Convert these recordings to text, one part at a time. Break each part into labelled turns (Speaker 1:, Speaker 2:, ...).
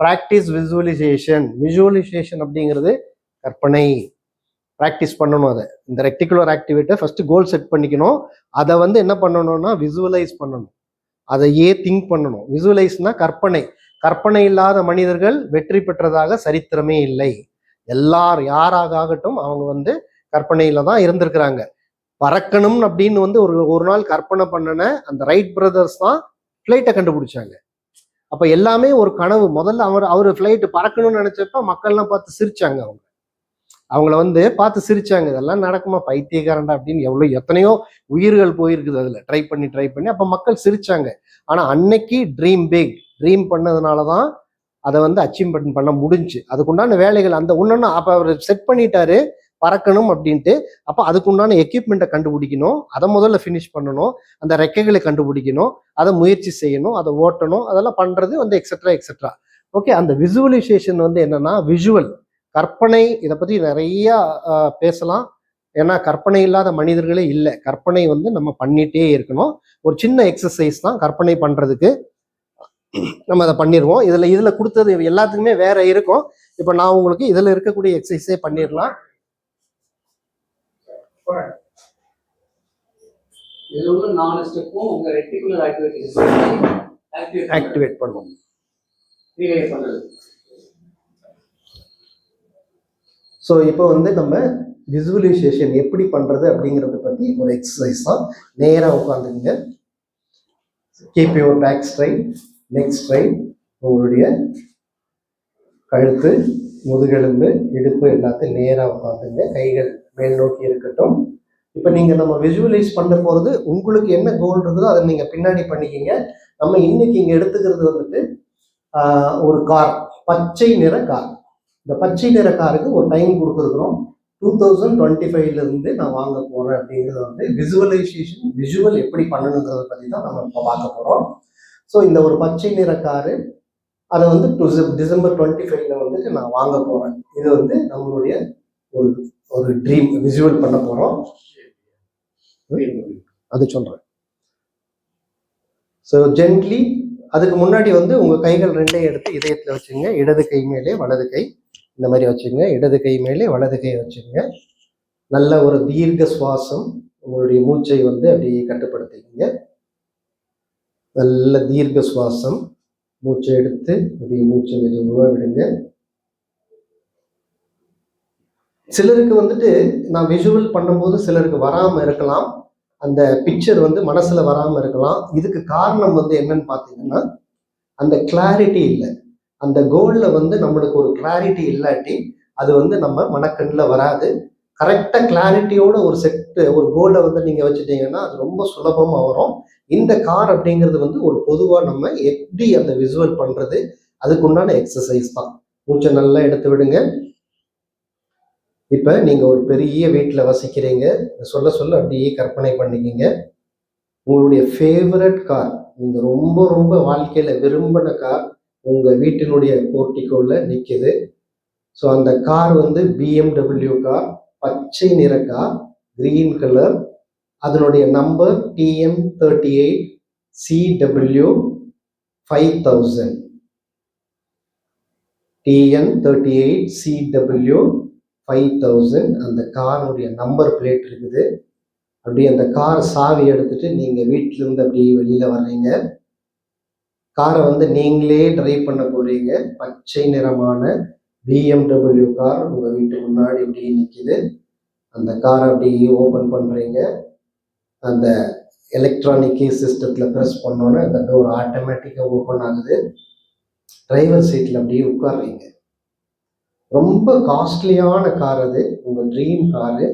Speaker 1: Practice visualisation visualisation அப்படிங்கிறது கற்பனை. Practice பண்ணணும் அதை. இந்த ரெக்டிகுலர் ஆக்டிவேட்டை ஃபஸ்ட்டு கோல் செட் பண்ணிக்கணும். அதை வந்து என்ன பண்ணணும்னா விசுவலைஸ் பண்ணணும். அதையே திங்க் பண்ணணும். விசுவலைஸ்னா கற்பனை. கற்பனை இல்லாத மனிதர்கள் வெற்றி பெற்றதாக சரித்திரமே இல்லை. எல்லார் யாராக ஆகட்டும் அவங்க வந்து கற்பனையில தான் இருந்திருக்கிறாங்க. பறக்கணும் அப்படின்னு வந்து ஒரு ஒரு நாள் கற்பனை பண்ணின அந்த ரைட் பிரதர்ஸ் தான் ஃப்ளைட்டை கண்டுபிடிச்சாங்க. அப்ப எல்லாமே ஒரு கனவு. முதல்ல அவர் அவர் ஃப்ளைட்டு பறக்கணும்னு நினைச்சப்ப மக்கள்லாம் பார்த்து சிரிச்சாங்க அவங்க. அவங்கள வந்து பார்த்து சிரிச்சாங்க இதெல்லாம் நடக்குமா? பைத்தியக்காரண்டா அப்படின்னு எவ்வளோ எத்தனையோ உயிர்கள் போயிருக்குது அதில். ட்ரை பண்ணி ட்ரை பண்ணி. அப்போ மக்கள் சிரிச்சாங்க. ஆனால் அன்னைக்கு ட்ரீம் பிக் ட்ரீம் பண்ணதுனால தான் அதை வந்து அச்சீவ்மெண்ட் பண்ண முடிஞ்சு. அதுக்குண்டான வேலைகள் அந்த ஒன்றுன்னு அப்போ அவர் செட் பண்ணிட்டாரு. பறக்கணும் அப்படின்ட்டு. அப்போ அதுக்குண்டான எக்யூப்மெண்ட்டை கண்டுபிடிக்கணும். அதை முதல்ல ஃபினிஷ் பண்ணணும். அந்த ரெக்கைகளை கண்டுபிடிக்கணும். அதை முயற்சி செய்யணும். அதை ஓட்டணும். அதெல்லாம் பண்ணுறது வந்து எக்ஸட்ரா எக்ஸட்ரா ஓகே அந்த விசுவலைசேஷன் வந்து என்னன்னா விஷுவல் கற்பனை இதை பற்றி நிறையா பேசலாம். ஏன்னா கற்பனை இல்லாத மனிதர்களே இல்லை. கற்பனை வந்து நம்ம பண்ணிட்டே இருக்கணும். ஒரு சின்ன எக்ஸசைஸ் தான் கற்பனை பண்ணுறதுக்கு நம்ம அதை பண்ணிடுவோம் இதில் இதில் கொடுத்தது எல்லாத்துக்குமே வேற இருக்கும். இப்போ நான் உங்களுக்கு இதில் இருக்கக்கூடிய எக்ஸசைஸே பண்ணிடலாம்
Speaker 2: இதுல உள்ள நாலு ஸ்டெப்பும் உங்க ரெட்டிகுலர் ஆக்டிவிட்டிஸ்
Speaker 1: ஆக்டிவேட் பண்ணுவோம். ஸோ இப்போ வந்து நம்ம விசுவலைசேஷன் எப்படி பண்றது அப்படிங்கிறத பத்தி ஒரு எக்ஸசைஸ் தான். நேராக உட்காந்துங்க keep your back straight neck straight உங்களுடைய கழுத்து முதுகெலும்பு இடுப்பு எல்லாத்தையும் நேராக உட்காந்துங்க கைகள் மேல் நோக்கி இருக்கட்டும். இப்போ நீங்கள் நம்ம விஜுவலைஸ் பண்ண போகிறது உங்களுக்கு என்ன கோல் இருக்குதோ அதை நீங்கள் பின்னாடி பண்ணிக்கிங்க. நம்ம இன்னைக்கு இங்கே எடுத்துக்கிறது வந்துட்டு ஒரு கார் பச்சை நிற கார் இந்த பச்சை நிற காருக்கு ஒரு டைம் கொடுத்துருக்குறோம். டூ தௌசண்ட் டுவெண்ட்டி ஃபைவ்லேருந்து நான் வாங்க போகிறேன் அப்படிங்கிறத வந்து விஜுவலைசேஷன் விஜுவல் எப்படி பண்ணணுங்கிறத பற்றி தான் நம்ம இப்போ பார்க்க போகிறோம் ஸோ இந்த ஒரு பச்சை நிற காரு அதை வந்து டு- டிசம்பர் டுவெண்ட்டி ஃபைவ்ல வந்துட்டு நான் வாங்க போகிறேன் இது வந்து நம்மளுடைய ஒரு ஒரு ட்ரீம் விசுவல் பண்ண போகிறோம் அது சொல்கிறேன் ஸோ ஜென்ட்லி அதுக்கு முன்னாடி வந்து உங்கள் கைகள் ரெண்டையும் எடுத்து இதயத்தில் வச்சுங்க. இடது கை மேலே வலது கை. இந்த மாதிரி வச்சுங்க. இடது கை மேலே வலது கை வச்சுங்க. நல்ல ஒரு தீர்க்க சுவாசம் உங்களுடைய மூச்சை வந்து அப்படியே கட்டுப்படுத்திக்கிங்க. நல்ல தீர்க்க சுவாசம். மூச்சை எடுத்து அப்படியே மூச்சை மெதுவாக விடுங்க. சிலருக்கு வந்துட்டு நான் விஷுவல் பண்ணும்போது சிலருக்கு வராமல் இருக்கலாம். அந்த பிக்சர் வந்து மனசில் வராமல் இருக்கலாம். இதுக்கு காரணம் வந்து என்னன்னு பார்த்தீங்கன்னா அந்த கிளாரிட்டி இல்லை. அந்த கோலில் வந்து நம்மளுக்கு ஒரு கிளாரிட்டி இல்லாட்டி அது வந்து நம்ம மனக்கண்ணில் வராது. கரெக்டாக கிளாரிட்டியோட ஒரு செட்டு ஒரு கோலை வந்து நீங்கள் வச்சுட்டீங்கன்னா அது ரொம்ப சுலபமாக வரும். இந்த கார் அப்படிங்கிறது வந்து ஒரு பொதுவாக நம்ம எப்படி அந்த விசுவல் பண்ணுறது அதுக்குண்டான எக்ஸசைஸ் தான். மூச்சை நல்லா எடுத்து விடுங்க. இப்போ நீங்கள் ஒரு பெரிய வீட்டில் வசிக்கிறீங்க. சொல்ல சொல்ல அப்படியே கற்பனை பண்ணிக்கிங்க. உங்களுடைய ஃபேவரட் கார் நீங்கள் ரொம்ப ரொம்ப வாழ்க்கையில் விரும்பின கார் உங்கள் வீட்டினுடைய போர்ட்டிக்கோவில் நிற்கிது ஸோ அந்த கார் வந்து பிஎம்டபிள்யூ கார் பச்சை நிற கார் க்ரீன் கலர் அதனுடைய number TN thirty eight CW five thousand TN thirty eight CW five thousand அந்த காருடைய நம்பர் பிளேட் இருக்குது. அப்படியே அந்த கார் சாவி எடுத்துட்டு நீங்கள் வீட்டிலேருந்து அப்படியே வெளியில் வர்றீங்க. காரை வந்து நீங்களே டிரைவ் பண்ண போகிறீங்க பச்சை நிறமான பிஎம்டபிள்யூ கார் உங்கள் வீட்டு முன்னாடி அப்படியே நிற்கிது அந்த காரை அப்படியே ஓப்பன் பண்ணுறீங்க அந்த எலக்ட்ரானிக் கீ சிஸ்டத்தில் ப்ரெஸ் பண்ணோன்னே அந்த டோர் ஆட்டோமேட்டிக்காக ஓப்பன் ஆகுது. டிரைவர் சீட்டில் அப்படியே உட்காடுறீங்க ரொம்ப காஸ்ட்லியான கார் அது. உங்கள் ட்ரீம் காரு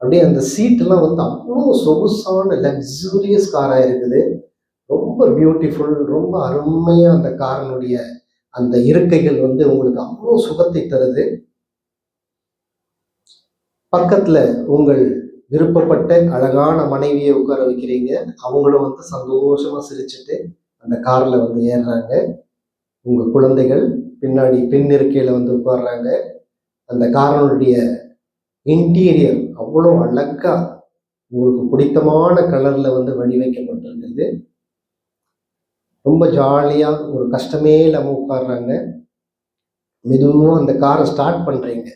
Speaker 1: அப்படியே அந்த சீட்டெல்லாம் வந்து அவ்வளோ சொகுசான லக்ஸூரியஸ் காராக இருக்குது. ரொம்ப பியூட்டிஃபுல் ரொம்ப அருமையாக அந்த காரனுடைய அந்த இருக்கைகள் வந்து உங்களுக்கு அவ்வளோ சுகத்தை தருது. பக்கத்தில் உங்கள் விருப்பப்பட்ட அழகான மனைவியை உட்கார வைக்கிறீங்க. அவங்களும் வந்து சந்தோஷமாக சிரிச்சுட்டு அந்த காரில் வந்து ஏறுறாங்க. உங்கள் குழந்தைகள் பின்னாடி பின் இருக்கையில் வந்து உட்கார்றாங்க. அந்த காரனுடைய இன்டீரியர் அவ்வளோ அழகா உங்களுக்கு பிடித்தமான கலர்ல வந்து வடிவமைக்கப்பட்டிருக்குது ரொம்ப ஜாலியா ஒரு கஷ்டமே இல்லாமல் உட்கார்றாங்க. மெதுவாக அந்த காரை ஸ்டார்ட் பண்ணுறீங்க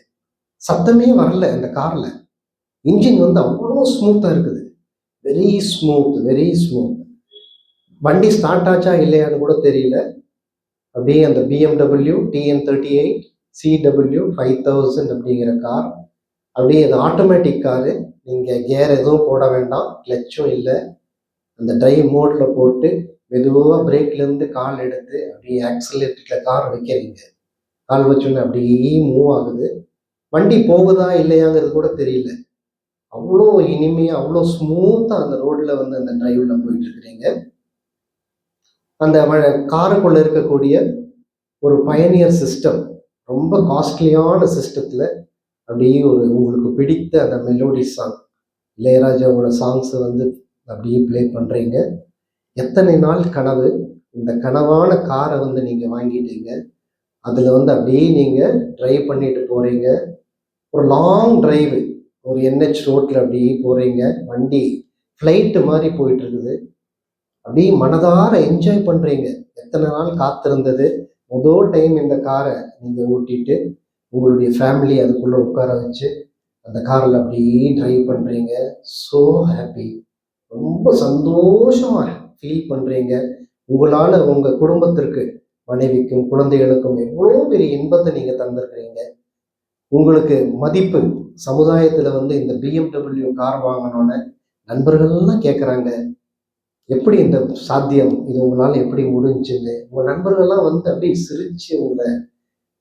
Speaker 1: சத்தமே வரல அந்த காரில் இன்ஜின் வந்து அவ்வளோ ஸ்மூத்தாக இருக்குது. வெரி ஸ்மூத் வெரி ஸ்மூத் வண்டி ஸ்டார்ட் ஆச்சா இல்லையான்னு கூட தெரியல. அப்படியே அந்த BMW TN thirty eight CW five thousand அப்படிங்கிற கார் அப்படியே அது ஆட்டோமேட்டிக் காரு நீங்கள் கேர் எதுவும் போட வேண்டாம். கிளச்சும் இல்லை. அந்த ட்ரைவ் மோடில் போட்டு மெதுவாக பிரேக்லேருந்து கால் எடுத்து அப்படியே ஆக்சிலேட்டரில் கார் வைக்கிறீங்க. கால் வச்சோன்னே அப்படியே மூவ் ஆகுது. வண்டி போகுதா இல்லையாங்கிறது கூட தெரியல. அவ்வளோ இனிமையாக அவ்வளோ ஸ்மூத்தாக அந்த ரோட்டில் வந்து அந்த டிரைவில் போயிட்டு இருக்கிறீங்க. அந்த காருக்குள்ளே இருக்கக்கூடிய ஒரு பயனியர் சிஸ்டம் ரொம்ப காஸ்ட்லியான சிஸ்டத்தில் அப்படியே ஒரு உங்களுக்கு பிடித்த அந்த மெலோடி சாங் இளையராஜாவோட சாங்ஸை வந்து அப்படியே ப்ளே பண்ணுறீங்க எத்தனை நாள் கனவு? இந்த கனவான காரை வந்து நீங்கள் வாங்கிட்டீங்க. அதில் வந்து அப்படியே நீங்கள் ட்ரைவ் பண்ணிட்டு போகிறீங்க ஒரு லாங் டிரைவு ஒரு என்ஹெச் ரோட்டில் அப்படியே போகிறீங்க வண்டி ஃப்ளைட்டு மாதிரி போயிட்டு அப்படி அப்படியே மனதார என்ஜாய் பண்ணுறீங்க எத்தனை நாள் காத்திருந்தது? முதல் டைம் இந்த காரை நீங்கள் ஓட்டிட்டு உங்களுடைய ஃபேமிலி அதுக்குள்ளே உட்கார வச்சு அந்த காரில் அப்படியே டிரைவ் பண்ணுறீங்க ஸோ ஹாப்பி ரொம்ப சந்தோஷமாக ஃபீல் பண்ணுறீங்க உங்களால் உங்கள் குடும்பத்திற்கு மனைவிக்கும் குழந்தைகளுக்கும் எவ்வளோ பெரிய இன்பத்தை நீங்கள் தந்திருக்கிறீங்க. உங்களுக்கு மதிப்பு சமுதாயத்தில் வந்து இந்த பிஎம்டபிள்யூ கார் வாங்கணும்னு நண்பர்கள்லாம் கேட்குறாங்க எப்படி இந்த சாத்தியம்? இது உங்களால் எப்படி முடிஞ்சுன்னு உங்கள் நண்பர்கள்லாம் வந்து அப்படியே சிரித்து உங்களை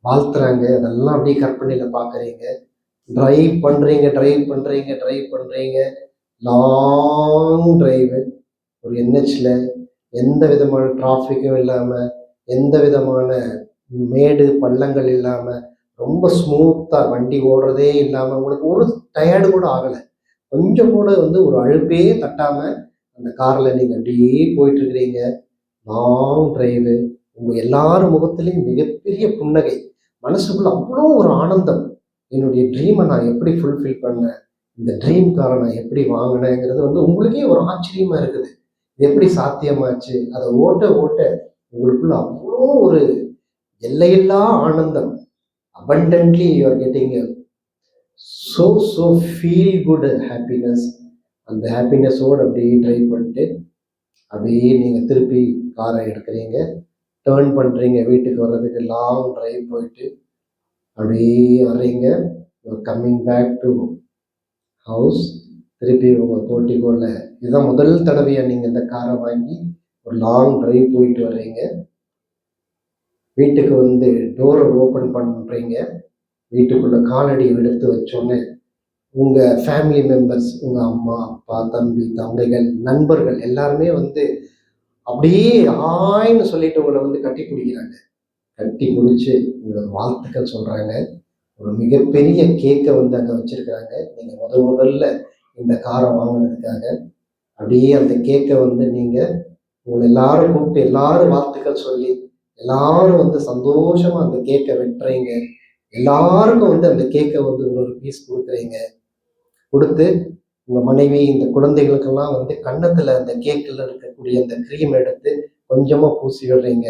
Speaker 1: வாழ்த்துறாங்க. அதெல்லாம் அப்படியே கற்பனையில் பார்க்குறீங்க டிரைவ் பண்ணுறீங்க டிரைவ் பண்ணுறீங்க டிரைவ் பண்ணுறீங்க லாங் டிரைவு ஒரு என்ஹெச்சில் எந்த விதமான டிராஃபிக்கும் இல்லாமல் எந்த விதமான மேடு பள்ளங்கள் இல்லாமல் ரொம்ப ஸ்மூத்தாக வண்டி ஓடுறதே இல்லாமல் உங்களுக்கு ஒரு டயர்டு கூட ஆகலை. கொஞ்சம் கூட வந்து ஒரு அழுப்பே தட்டாமல் அந்த காரில் நீங்கள் அப்படியே போயிட்டுருக்கிறீங்க. லாங் டிரைவு உங்கள் எல்லார் முகத்துலேயும் மிகப்பெரிய புன்னகை. மனசுக்குள்ள அவ்வளோ ஒரு ஆனந்தம். என்னுடைய ட்ரீமை நான் எப்படி ஃபுல்ஃபில் பண்ணேன்? இந்த ட்ரீம் காரை நான் எப்படி வாங்கினேங்கிறது வந்து உங்களுக்கே ஒரு ஆச்சரியமாக இருக்குது. இது எப்படி சாத்தியமாச்சு? அதை ஓட்ட ஓட்ட உங்களுக்குள்ள அவ்வளோ ஒரு எல்லையில்லா ஆனந்தம். Abundantly you are getting a so so feel good happiness. அந்த ஹாப்பினஸோடு அப்படியே ட்ரைவ் பண்ணிட்டு அப்படியே நீங்கள் திருப்பி காரை எடுக்கிறீங்க. டேர்ன் பண்ணுறீங்க வீட்டுக்கு வர்றதுக்கு லாங் ட்ரைவ் போயிட்டு அப்படியே வர்றீங்க. கம்மிங் பேக் டு ஹவுஸ் திருப்பி உங்கள் போட்டிக்கோல இதுதான் முதல் தடவையாக நீங்கள் இந்த காரை வாங்கி ஒரு லாங் ட்ரைவ் போயிட்டு வர்றீங்க. வீட்டுக்கு வந்து டோரை ஓப்பன் பண்ணுறீங்க வீட்டுக்குள்ளே காலடி எடுத்து வச்சோன்னே உங்கள் ஃபேமிலி மெம்பர்ஸ் உங்கள் அம்மா அப்பா தம்பி தங்கைகள் நண்பர்கள் எல்லாருமே வந்து அப்படியே ஆயின்னு சொல்லிட்டு உங்களை வந்து கட்டி பிடிக்கிறாங்க. கட்டி பிடிச்சி உங்களோட வாழ்த்துக்கள் சொல்கிறாங்க ஒரு மிகப்பெரிய கேக்கை வந்து அங்கே வச்சுருக்கிறாங்க. நீங்கள் முதல் முதல்ல இந்த காரை வாங்கினதுக்காக அப்படியே அந்த கேக்கை வந்து நீங்கள் உங்களை எல்லாரும் கூப்பிட்டு எல்லாரும் வாழ்த்துக்கள் சொல்லி எல்லாரும் வந்து சந்தோஷமாக அந்த கேக்கை வெட்டுறீங்க. எல்லாருக்கும் வந்து அந்த கேக்கை வந்து ஒரு ஒரு பீஸ் கொடுக்குறீங்க. கொடுத்து உங்க மனைவி இந்த குழந்தைகளுக்கெல்லாம் வந்து கன்னத்துல அந்த கேக்கில் இருக்கக்கூடிய அந்த க்ரீம் எடுத்து கொஞ்சமா பூசி விடுறீங்க.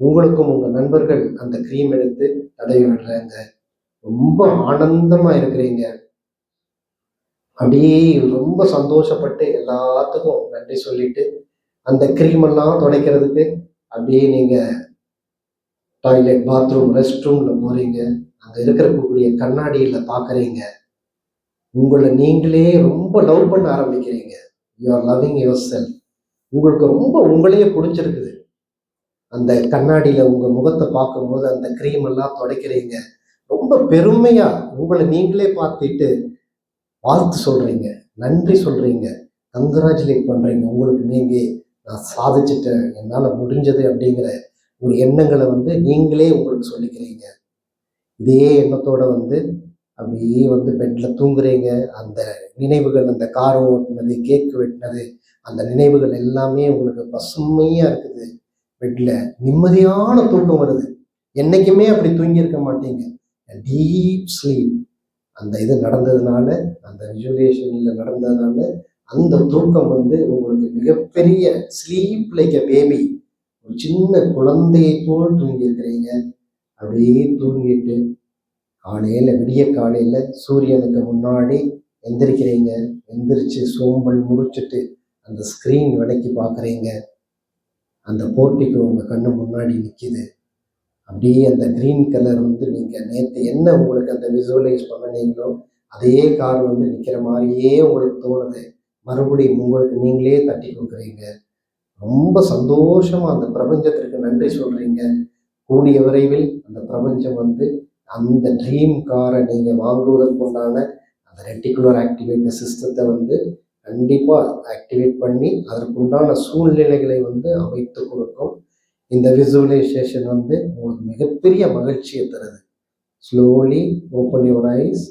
Speaker 1: உங்களுக்கும் உங்க நண்பர்கள் அந்த க்ரீம் எடுத்து தடவி விடுறாங்க. ரொம்ப ஆனந்தமா இருக்கிறீங்க. அப்படியே ரொம்ப சந்தோஷப்பட்டு எல்லாத்துக்கும் நன்றி சொல்லிட்டு அந்த க்ரீம் எல்லாம் துடைக்கிறதுக்கு அப்படியே நீங்க டாய்லெட் பாத்ரூம் ரெஸ்ட் ரூம்ல போறீங்க. அங்க இருக்கக்கூடிய கண்ணாடியில பாக்குறீங்க. உங்களை நீங்களே ரொம்ப லவ் பண்ண ஆரம்பிக்கிறீங்க. You are loving yourself உங்களுக்கு ரொம்ப உங்களையே பிடிச்சிருக்குது. அந்த கண்ணாடியில் உங்கள் முகத்தை பார்க்கும்போது அந்த க்ரீம் எல்லாம் துடைக்கிறீங்க. ரொம்ப பெருமையாக உங்களை நீங்களே பார்த்துட்டு வாழ்த்து சொல்கிறீங்க நன்றி சொல்கிறீங்க கங்க்ராச்சுலேட் பண்ணுறீங்க உங்களுக்கு நீங்கள் நான் சாதிச்சிட்டேன். என்னால் முடிஞ்சது அப்படிங்கிற ஒரு எண்ணங்களை வந்து நீங்களே உங்களுக்கு சொல்லிக்கிறீங்க. இதே எண்ணத்தோடு வந்து அப்படியே வந்து பெட்டில் தூங்குறீங்க. அந்த நினைவுகள் அந்த கார் ஓட்டினது கேக் வெட்டினது அந்த நினைவுகள் எல்லாமே உங்களுக்கு பசுமையாக இருக்குது. பெட்டில் நிம்மதியான தூக்கம் வருது. என்றைக்குமே அப்படி தூங்கியிருக்க மாட்டீங்க. டீப் ஸ்லீப் அந்த இது நடந்ததுனால அந்த விஜுவலேஷனில் நடந்ததுனால அந்த தூக்கம் வந்து உங்களுக்கு மிகப்பெரிய ஸ்லீப் லைக் அ பேபி ஒரு சின்ன குழந்தையை போல் தூங்கியிருக்கிறீங்க. அப்படியே தூங்கிட்டு காலையில் விடிய காலையில் சூரியனுக்கு முன்னாடி எந்திரிக்கிறீங்க. எந்திரிச்சு சோம்பல் முறிச்சிட்டு அந்த ஸ்க்ரீன் விலைக்கு பார்க்குறீங்க அந்த போர்ட்டிக்கு உங்கள் கண்ணு முன்னாடி நிற்கிது அப்படியே அந்த க்ரீன் கலர் வந்து நீங்கள் நேற்று என்ன உங்களுக்கு அந்த விசுவலைஸ் பண்ணினீங்களோ அதே கார் வந்து நிற்கிற மாதிரியே உங்களுக்கு தோணுது. மறுபடியும் உங்களுக்கு நீங்களே தட்டி கொடுக்குறீங்க. ரொம்ப சந்தோஷமாக அந்த பிரபஞ்சத்திற்கு நன்றி சொல்கிறீங்க கூடிய விரைவில் அந்த பிரபஞ்சம் வந்து அந்த ட்ரீம் காரை நீங்கள் வாங்குவதற்குண்டான அந்த ரெட்டிகுலர் ஆக்டிவேட்டர் சிஸ்டத்தை வந்து கண்டிப்பாக ஆக்டிவேட் பண்ணி அதற்குண்டான சூழ்நிலைகளை வந்து அமைத்து கொடுக்கும். இந்த விசுவலைசேஷன் வந்து உங்களுக்கு மிகப்பெரிய மகிழ்ச்சியை தருது. ஸ்லோலி ஓப்பன் யுவர் ஐஸ்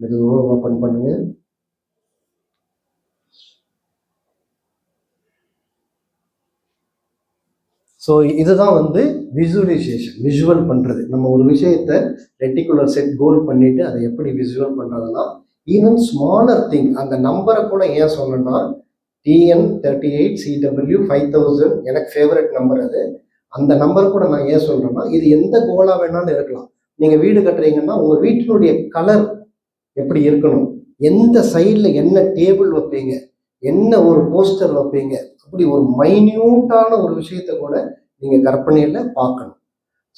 Speaker 1: மெதுவாக ஓப்பன் பண்ணுங்கள் ஸோ இதுதான் வந்து விசுவலைசேஷன் விஷுவல் பண்ணுறது நம்ம ஒரு விஷயத்தை ரெட்டிகுலர் செட் கோல் பண்ணிவிட்டு அதை எப்படி விஷுவல் பண்ணுறதுனா ஈவன் ஸ்மாலர் திங் அந்த நம்பரை கூட ஏன் சொல்லணும்னா TN thirty eight CW five thousand எனக்கு ஃபேவரட் நம்பர் அது. அந்த நம்பர் கூட நான் ஏன் சொல்கிறேன்னா இது எந்த கோலாக வேணாலும் இருக்கலாம். நீங்கள் வீடு கட்டுறீங்கன்னா உங்கள் வீட்டினுடைய கலர் எப்படி இருக்கணும்? எந்த சைடில் என்ன டேபிள் வைப்பீங்க? என்ன ஒரு போஸ்டர் வைப்பீங்க? அப்படி ஒரு மைன்யூட்டான ஒரு விஷயத்தை கூட நீங்கள் கற்பனையில் பார்க்கணும்.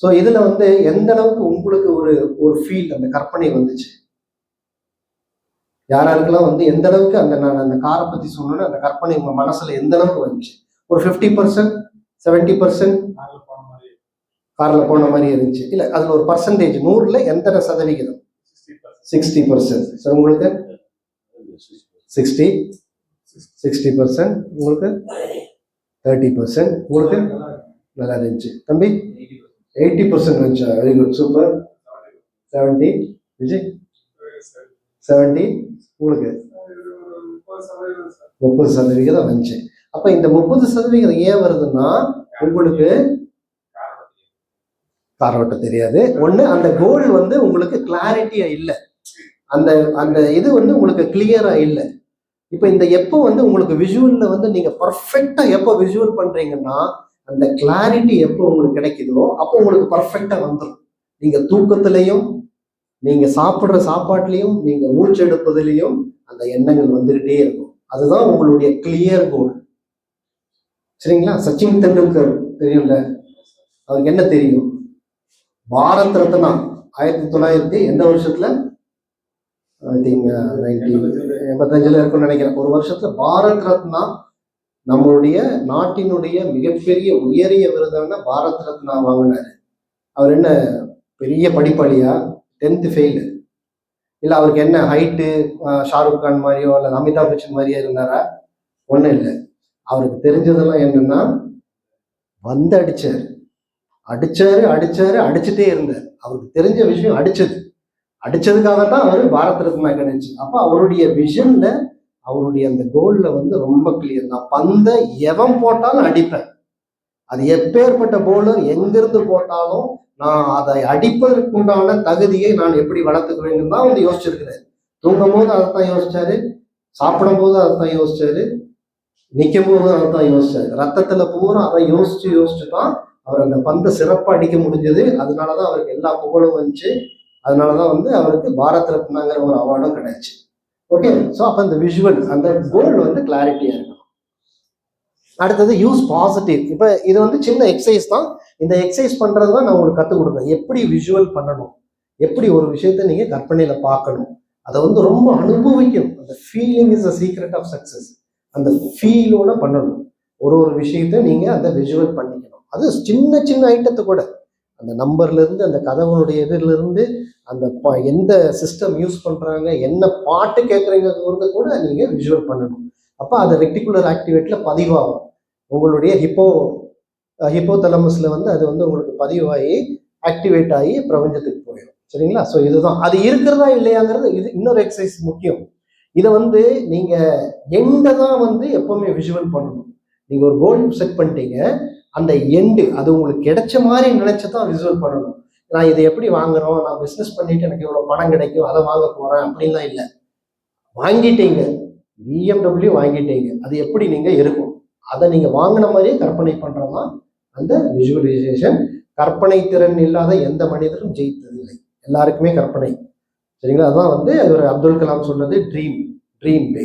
Speaker 1: ஸோ இதில் வந்து எந்த அளவுக்கு உங்களுக்கு ஒரு ஒரு ஃபீல் அந்த கற்பனை வந்துச்சு? யாராருக்கெல்லாம் வந்து எந்த அளவுக்கு அந்த நான் அந்த காரை பற்றி சொன்னோன்னே அந்த கற்பனை உங்கள் மனசில் எந்த அளவுக்கு வந்துச்சு? ஒரு ஃபிஃப்டி பர்சன்ட் செவன்ட்டி பர்சன்ட் காரில் போன மாதிரி இருந்துச்சு. இல்லை அதில் ஒரு பர்சன்டேஜ் நூறில் எத்தனை சதவிகிதம்? சிக்ஸ்டி பர்சன்ட் சார் உங்களுக்கு? சிக்ஸ்டி சிக்ஸ்டி பர்சன்ட் உங்களுக்கு? தேர்ட்டி பர்சன்ட் உங்களுக்கு? நல்லா இருந்துச்சு. தம்பி? எயிட்டி பர்சன்ட் இருந்துச்சா very good super seventy Vijay? Seventy உங்களுக்கு? முப்பது சதவிகிதம் வந்துச்சு. அப்போ இந்த முப்பது சதவிகிதம் ஏன் வருதுன்னா உங்களுக்கு கார் தெரியாது. ஒன்று அந்த கோல் வந்து உங்களுக்கு கிளாரிட்டியாக இல்லை. அந்த அந்த இது வந்து உங்களுக்கு கிளியராக இல்லை. இப்போ இந்த எப்போ வந்து உங்களுக்கு விஷுவலில் வந்து நீங்கள் பர்ஃபெக்டாக எப்போ விஷுவல் பண்ணுறீங்கன்னா அந்த கிளாரிட்டி எப்போ உங்களுக்கு கிடைக்குதோ அப்போ உங்களுக்கு பர்ஃபெக்டாக வந்துடும் நீங்கள் தூக்கத்துலேயும் நீங்கள் சாப்பிட்ற சாப்பாட்லேயும் நீங்கள் மூச்செடுப்பதுலேயும் அந்த எண்ணங்கள் வந்துக்கிட்டே இருக்கும். அதுதான் உங்களுடைய கிளியர் கோல் சரிங்களா? சச்சின் தெண்டுல்கர் தெரியும்ல? அவருக்கு என்ன தெரியும்? பாரத் ரத்னா ஆயிரத்தி தொள்ளாயிரத்தி எந்த வருஷத்துல? ஐ திங்க் நைன்டீன் எண்பத்தஞ்சில் இருக்கும்னு நினைக்கிறேன். ஒரு வருஷத்துல பாரத் ரத்னா நம்மளுடைய நாட்டினுடைய மிகப்பெரிய உயரிய விருதான பாரத் ரத்னா வாங்கினாரு. அவர் என்ன பெரிய படிப்பாளியா டென்த்து ஃபெயிலு இல்லை அவருக்கு என்ன ஹைட்டு ஷாருக் கான் மாதிரியோ இல்லை அமிதாப் பச்சன் மாதிரியோ இருந்தாரா? ஒன்றும் இல்லை. அவருக்கு தெரிஞ்சதெல்லாம் என்னன்னா வந்து அடிச்சார் அடிச்சாரு அடிச்சாரு அடிச்சுட்டே இருந்தார். அவருக்கு தெரிஞ்ச விஷயம் அடிச்சது. அடிச்சதுக்காக தான் அவர் பாரத் ரத்னா கிடைச்சு அப்போ அவருடைய விஷன்ல அவருடைய அந்த கோல்ல வந்து ரொம்ப கிளியர் நான் பந்தை எவன் போட்டாலும் அடிப்பேன். அது எப்பேற்பட்ட போலர் எங்கிருந்து போட்டாலும் நான் அதை அடிப்பதற்குண்டான தகுதியை நான் எப்படி வளர்த்துக்குவேன்னு தான் வந்து யோசிச்சிருக்கிறேன் தூங்கும் போது அதைத்தான் யோசிச்சாரு சாப்பிடும் போது அதைத்தான் யோசிச்சாரு நிற்கும் போது அதைத்தான் யோசிச்சாரு. ரத்தத்துல பூரா அதை யோசிச்சு யோசிச்சு தான் அவர் அந்த பந்தை சிறப்பாக அடிக்க முடிஞ்சது. அதனாலதான் அவருக்கு எல்லா புகழும் வந்துச்சு. அதனால தான் வந்து அவருக்கு பாரத் ரத்னாங்கிற ஒரு அவார்டும் கிடைச்சு. ஓகே ஸோ அப்போ அந்த விஷுவல் அந்த கோல் வந்து கிளாரிட்டியாக இருக்கும் அடுத்தது யூஸ் பாசிட்டிவ் இப்போ இது வந்து சின்ன எக்ஸசைஸ் தான். இந்த எக்ஸசைஸ் பண்ணுறது தான் நான் உங்களுக்கு கற்றுக் கொடுத்தேன் எப்படி விஷுவல் பண்ணணும்? எப்படி ஒரு விஷயத்த நீங்கள் கற்பனையில் பார்க்கணும்? அதை வந்து ரொம்ப அனுபவிக்கும் அந்த feeling is a secret of success அந்த ஃபீலோட பண்ணணும். ஒரு ஒரு விஷயத்த நீங்கள் அந்த விஷுவல் பண்ணிக்கணும். அது சின்ன சின்ன ஐட்டத்தை கூட. அந்த நம்பர்லேருந்து அந்த கதவுனுடைய இதுலேருந்து அந்த ப- எந்த சிஸ்டம் யூஸ் பண்ணுறாங்க என்ன பாட்டு கேட்குறீங்கிறது கூட நீங்கள் விஷுவல் பண்ணணும். அப்போ அது ரெக்டிகுலர் ஆக்டிவேட்டில் பதிவாகும். உங்களுடைய ஹிப்போ ஹிப்போ தலமஸில் வந்து அது வந்து உங்களுக்கு பதிவாகி ஆக்டிவேட் ஆகி பிரபஞ்சத்துக்கு போயிடும். சரிங்களா? ஸோ இதுதான். அது இருக்கிறதா இல்லையாங்கிறது இது இன்னொரு எக்ஸசைஸ் முக்கியம். இதை வந்து நீங்கள் எண்டை தான் வந்து எப்போவுமே விஷுவல் பண்ணணும். நீங்கள் ஒரு கோல் செட் பண்ணிட்டீங்க. அந்த எண்டு அது உங்களுக்கு கிடைச்ச மாதிரி நினைச்சு தான் விசுவல் பண்ணணும். நான் இதை எப்படி வாங்குறோம்? நான் பிஸ்னஸ் பண்ணிட்டு எனக்கு இவ்வளோ பணம் கிடைக்கும் அதை வாங்க போறேன் அப்படின்லாம் இல்லை. வாங்கிட்டீங்க. பிஎம்டபிள்யூ வாங்கிட்டீங்க. அது எப்படி நீங்க இருக்கும்? அதை நீங்க வாங்கின மாதிரியே கற்பனை பண்றதுதான் அந்த விஜுவலைசேஷன் கற்பனை திறன் இல்லாத எந்த மனிதரும் ஜெயித்ததில்லை. எல்லாருக்குமே கற்பனை. சரிங்களா? அதுதான் வந்து இவர் அப்துல் கலாம் சொன்னது ட்ரீம் ட்ரீம் பே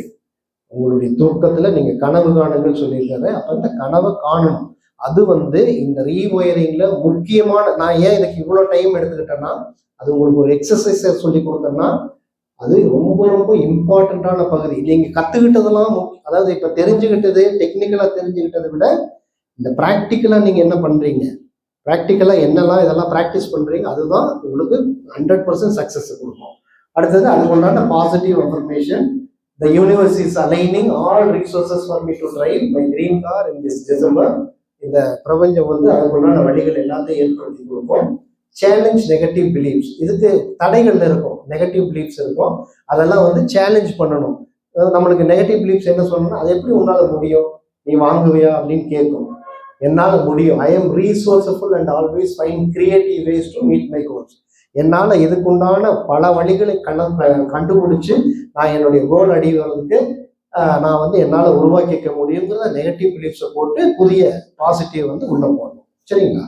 Speaker 1: உங்களுடைய தூக்கத்துல நீங்க கனவு காணுங்கள் சொல்லியிருக்காரு. அப்ப இந்த கனவை காணணும். அது வந்து இந்த ரீஒயரிங்ல முக்கியமான நான் ஏன் இதுக்கு இவ்வளவு டைம் எடுத்துக்கிட்டேன்னா அது உங்களுக்கு ஒரு எக்ஸசைஸை சொல்லி கொடுத்தேன்னா அது ரொம்ப ரொம்ப இம்பார்ட்டண்ட்டான பகுதி. நீங்க கத்துக்கிட்டதெல்லாம் அதாவது இப்ப தெரிஞ்சுக்கிட்டது டெக்னிக்கலா தெரிஞ்சுக்கிட்டதை விட இந்த ப்ராக்டிக்கலா நீங்க என்ன பண்றீங்க? ப்ராக்டிக்கலா என்னெல்லாம் இதெல்லாம் ப்ராக்டிஸ் பண்றீங்க அதுதான் உங்களுக்கு ஹண்ட்ரட் பர்சன்ட் சக்சஸ் கொடுக்கும். அடுத்தது அதுக்கு உண்டான positive affirmation the universe is aligning all resources for me to drive my green car in this December இந்த பிரபஞ்சம் வந்து அதுக்குள்ளான வழிகள் எல்லாத்தையும் ஏற்படுத்தி கொடுக்கும். சேலஞ்ச் நெகட்டிவ் பிலீஃப்ஸ் இதுக்கு தடைகள் இருக்கும். நெகட்டிவ் பிலீஃப்ஸ் இருக்கும். அதெல்லாம் வந்து சேலஞ்ச் பண்ணணும். நம்மளுக்கு நெகட்டிவ் பிலீஃப்ஸ் என்ன சொல்லணும்னா அது எப்படி உன்னால முடியும்? நீ வாங்குவியா? அப்படின்னு கேட்கும். என்னால் முடியும். I am resourceful and always find creative ways to meet my goals என்னால் இதுக்குண்டான பல வழிகளை கண்ண கண்டுபிடிச்சு நான் என்னுடைய கோல் அடைவதற்கு நான் வந்து என்னால் உருவாக்கிக்க முடியுங்கிறத நெகட்டிவ் பிலீஃப்ஸை போட்டு புதிய பாசிட்டிவ் வந்து உள்ள போடணும். சரிங்களா?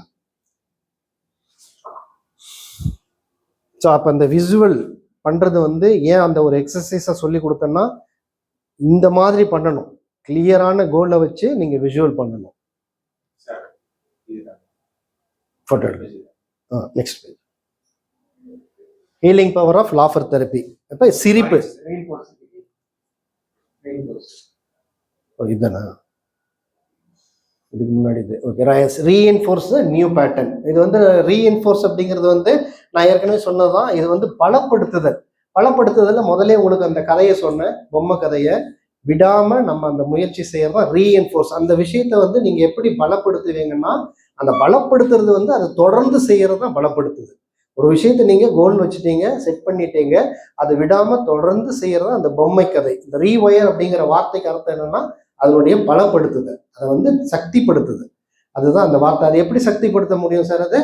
Speaker 1: ஸோ அப்போ அந்த விசுவல் பண்ணுறது வந்து ஏன் அந்த ஒரு எக்ஸசைஸை சொல்லி கொடுத்தேன்னா இந்த மாதிரி பண்ணணும். கிளியரான கோலை வச்சு நீங்கள் விஷுவல் பண்ணணும். Photo next page healing power of laughter therapy அப்போ சிரிப்பு. இதுதானா? இதுக்கு முன்னாடி இது. ஓகே ரீஎன்ஃபோர்ஸ் நியூ பேட்டர்ன் இது வந்து ரீஎன்ஃபோர்ஸ் அப்படிங்கிறது வந்து நான் ஏற்கனவே சொன்னதான் இது வந்து பலப்படுத்துதல். பலப்படுத்துதல்ல முதல்ல உங்களுக்கு அந்த கதையை சொன்னேன் பொம்மை கதையை விடாம நம்ம அந்த முயற்சி செய்யறதா ரீஎன்ஃபோர்ஸ் அந்த விஷயத்தை வந்து நீங்க எப்படி பலப்படுத்துவீங்கன்னா அந்த பலப்படுத்துறது வந்து அதை தொடர்ந்து செய்யறது தான் பலப்படுத்துது. ஒரு விஷயத்தை நீங்க கோல் வச்சுட்டீங்க செட் பண்ணிட்டீங்க அதை விடாம தொடர்ந்து செய்யறது அந்த பொம்மை கதை. இந்த ரீவயர் அப்படிங்கிற வார்த்தைக்கு அர்த்தம் என்னன்னா அதனுடைய பலப்படுத்துது அதை வந்து சக்திப்படுத்துது அதுதான் அந்த வார்த்தை. அதை எப்படி சக்திப்படுத்த முடியும் சார் அதை?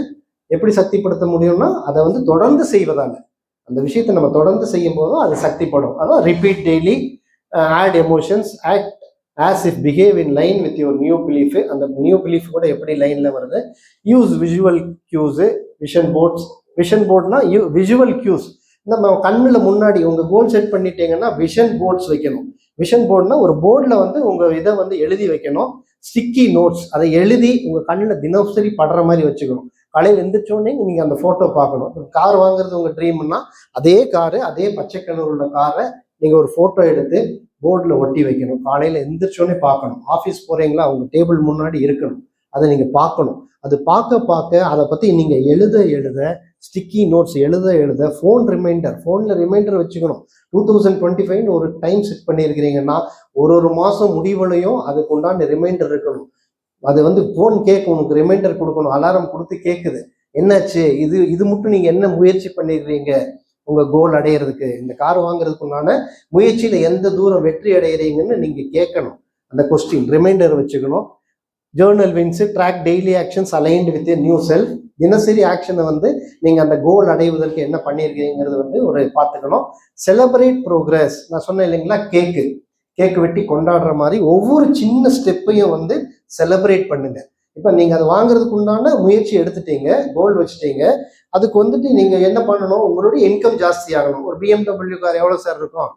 Speaker 1: எப்படி சக்திப்படுத்த முடியும்னா அதை வந்து தொடர்ந்து செய்வதாங்க அந்த விஷயத்தை நம்ம தொடர்ந்து செய்யும் போதும் அது சக்திப்படும். அதான் repeat daily add emotions act as if behave in line with your new belief அந்த நியூ பிலீஃப் கூட எப்படி லைன்ல வருது? Use visual cues vision boards vision போர்ட்னா you visual cues நம்ம கண்ணில் முன்னாடி உங்கள் கோல் செட் பண்ணிட்டீங்கன்னா விஷன் போர்ட்ஸ் வைக்கணும். விஷன் போர்டுனா ஒரு போர்டில் வந்து உங்கள் இதை வந்து எழுதி வைக்கணும். ஸ்டிக்கி நோட்ஸ் அதை எழுதி உங்கள் கண்ணில் தினசரி படுற மாதிரி வச்சுக்கணும். காலையில் எந்திரிச்சோடனே நீங்கள் அந்த ஃபோட்டோ பார்க்கணும். கார் வாங்குறது உங்கள் ட்ரீம்னா அதே காரு அதே பச்சை கலர் உள்ள காரை நீங்கள் ஒரு ஃபோட்டோ எடுத்து போர்டில் ஒட்டி வைக்கணும். காலையில் எந்திரிச்சோடனே பார்க்கணும். ஆஃபீஸ் போகிறீங்களா அவங்க டேபிள் முன்னாடி இருக்கணும். அதை நீங்கள் பார்க்கணும். அது பார்க்க பார்க்க அதை பற்றி நீங்கள் எழுத எழுத ஸ்டிக்கி நோட்ஸ் எழுத எழுத ஃபோன் ரிமைண்டர் ஃபோனில் ரிமைண்டர் வச்சுக்கணும். டூ தௌசண்ட் டுவெண்ட்டி ஃபைவ்னு ஒரு டைம் செட் பண்ணியிருக்கிறீங்கன்னா ஒரு ஒரு மாதம் முடிவுலையும் அதுக்கு உண்டான ரிமைண்டர் இருக்கணும். அது வந்து ஃபோன் கேட்கும் உனக்கு ரிமைண்டர் கொடுக்கணும் அலாரம் கொடுத்து கேட்குது. என்னாச்சு? இது இது மட்டும் நீங்கள் என்ன முயற்சி பண்ணிடுறீங்க உங்கள் கோல் அடையிறதுக்கு இந்த கார் வாங்குறதுக்கு உண்டான முயற்சியில் எந்த தூரம் வெற்றி அடையிறீங்கன்னு நீங்கள் கேட்கணும். அந்த கொஸ்டின் ரிமைண்டர் வச்சுக்கணும். Journal wins track daily actions aligned with new self தினசரி ஆக்ஷனை வந்து நீங்கள் அந்த கோல் அடைவதற்கு என்ன பண்ணியிருக்கீங்கிறது வந்து ஒரு பார்த்துக்கணும். செலப்ரேட் ப்ரோக்ரஸ் நான் சொன்னேன் இல்லைங்களா? கேக்கு கேக்கு வெட்டி கொண்டாடுற மாதிரி ஒவ்வொரு சின்ன ஸ்டெப்பையும் வந்து செலப்ரேட் பண்ணுங்க. இப்போ நீங்கள் அதை வாங்குறதுக்கு உண்டான முயற்சி எடுத்துட்டீங்க கோல் வச்சுட்டீங்க. அதுக்கு வந்துட்டு நீங்கள் என்ன பண்ணணும்? உங்களுடைய இன்கம் ஜாஸ்தி ஆகணும். ஒரு பிஎம்டபிள்யூ கார் எவ்வளோ சார் இருக்கும்?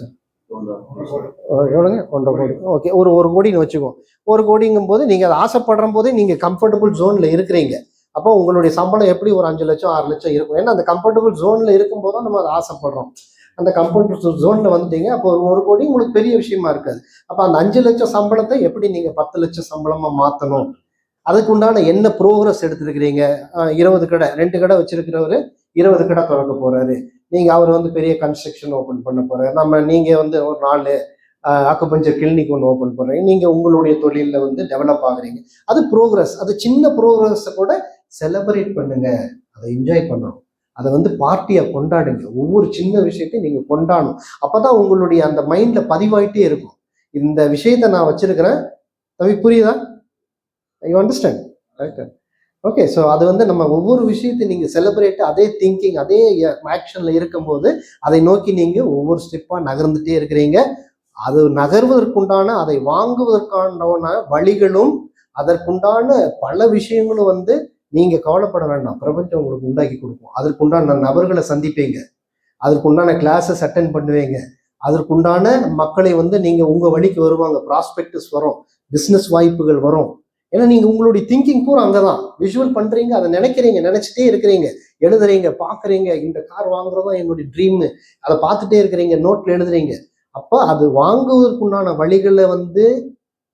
Speaker 1: சார் எவ்வளோங்க ஒன்றரை கோடி. ஓகே ஒரு ஒரு கோடின்னு வச்சுக்கோம் ஒரு கோடிங்கும் போது நீங்கள் அதை ஆசைப்படுற போதே நீங்கள் கம்ஃபர்டபுள் ஜோனில் இருக்கிறீங்க. அப்போ உங்களுடைய சம்பளம் எப்படி ஒரு அஞ்சு லட்சம் ஆறு லட்சம் இருக்கும்? ஏன்னா அந்த கம்ஃபர்டபுள் ஜோனில் இருக்கும்போது தான் நம்ம அதை ஆசைப்படுறோம். அந்த கம்ஃபர்டபுள் ஜோனில் வந்துட்டீங்க அப்போ ஒரு ஒரு கோடி உங்களுக்கு பெரிய விஷயமா இருக்காது. அப்போ அந்த அஞ்சு லட்சம் சம்பளத்தை எப்படி நீங்கள் பத்து லட்சம் சம்பளமாக மாற்றணும் அதுக்கு உண்டான என்ன ப்ரோக்ரஸ் எடுத்துருக்கிறீங்க? இருபது கடை ரெண்டு கடை வச்சிருக்கிறவர் இருபது கடை திறக்க போறாரு. நீங்கள் அவர் வந்து பெரிய கன்ஸ்ட்ரக்ஷன் ஓப்பன் பண்ண போகிறார் நம்ம நீங்கள் வந்து ஒரு நாலு அக்குபஞ்சர் கிளினிக் ஒன்று ஓப்பன் பண்ணுறீங்க நீங்கள் உங்களுடைய தொழிலில் வந்து டெவலப் ஆகுறீங்க. அது ப்ரோக்ரஸ் அது சின்ன ப்ரோக்ரஸை கூட செலப்ரேட் பண்ணுங்க. அதை என்ஜாய் பண்ணணும். அதை வந்து பார்ட்டியாக கொண்டாடுங்க. ஒவ்வொரு சின்ன விஷயத்தையும் நீங்கள் கொண்டாடணும். அப்போ தான் உங்களுடைய அந்த மைண்டில் பதிவாயிட்டே இருக்கும். இந்த விஷயத்த நான் வச்சிருக்கிறேன். தவி புரியுதா? ஐ அண்டர்ஸ்டாண்ட் கரெக்டா ஓகே ஸோ அது வந்து நம்ம ஒவ்வொரு விஷயத்தையும் நீங்கள் செலிப்ரேட் அதே திங்கிங் அதே ஆக்ஷனில் இருக்கும்போது அதை நோக்கி நீங்கள் ஒவ்வொரு ஸ்டெப்பாக நகர்ந்துட்டே இருக்கிறீங்க. அது நகர்வதற்குண்டான அதை வாங்குவதற்கான வழிகளும் அதற்குண்டான பல விஷயங்களும் வந்து நீங்கள் கவலைப்பட வேண்டாம். பிரபஞ்சம் உங்களுக்கு உண்டாக்கி கொடுக்கும். அதற்குண்டான நபர்களை சந்திப்பீங்க. அதற்குண்டான கிளாஸஸ் அட்டென்ட் பண்ணுவீங்க. அதற்குண்டான மக்களை வந்து நீங்கள் உங்கள் வழிக்கு வருவாங்க. ப்ராஸ்பெக்டஸ் வரும். பிஸ்னஸ் வாய்ப்புகள் வரும். ஏன்னா நீங்க உங்களுடைய திங்கிங் பூரா அங்கதான். விஷுவல் பண்றீங்க அதை நினைக்கிறீங்க நினைச்சிட்டே இருக்கிறீங்க எழுதுறீங்க பாக்குறீங்க இந்த கார் வாங்குறதா என்னுடைய ட்ரீம்னு அதை பார்த்துட்டே இருக்கிறீங்க நோட்ல எழுதுறீங்க. அப்போ அது வாங்குவதற்குண்டான வழிகளை வந்து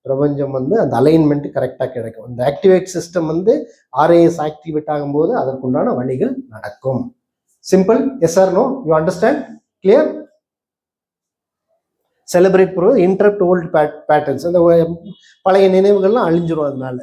Speaker 1: பிரபஞ்சம் வந்து அந்த அலைன்மெண்ட் கரெக்டாக கிடைக்கும். இந்த ஆக்டிவேட் சிஸ்டம் வந்து ஆர்ஏஎஸ் ஆக்டிவேட் ஆகும்போது அதற்குண்டான வழிகள் நடக்கும். Simple yes or no you understand clear celebrate பண்ணுறது இன்டரப்ட் ஓல்டு பேட்டர்ன்ஸ் அந்த பழைய நினைவுகள்லாம் அழிஞ்சிரும் அதனால.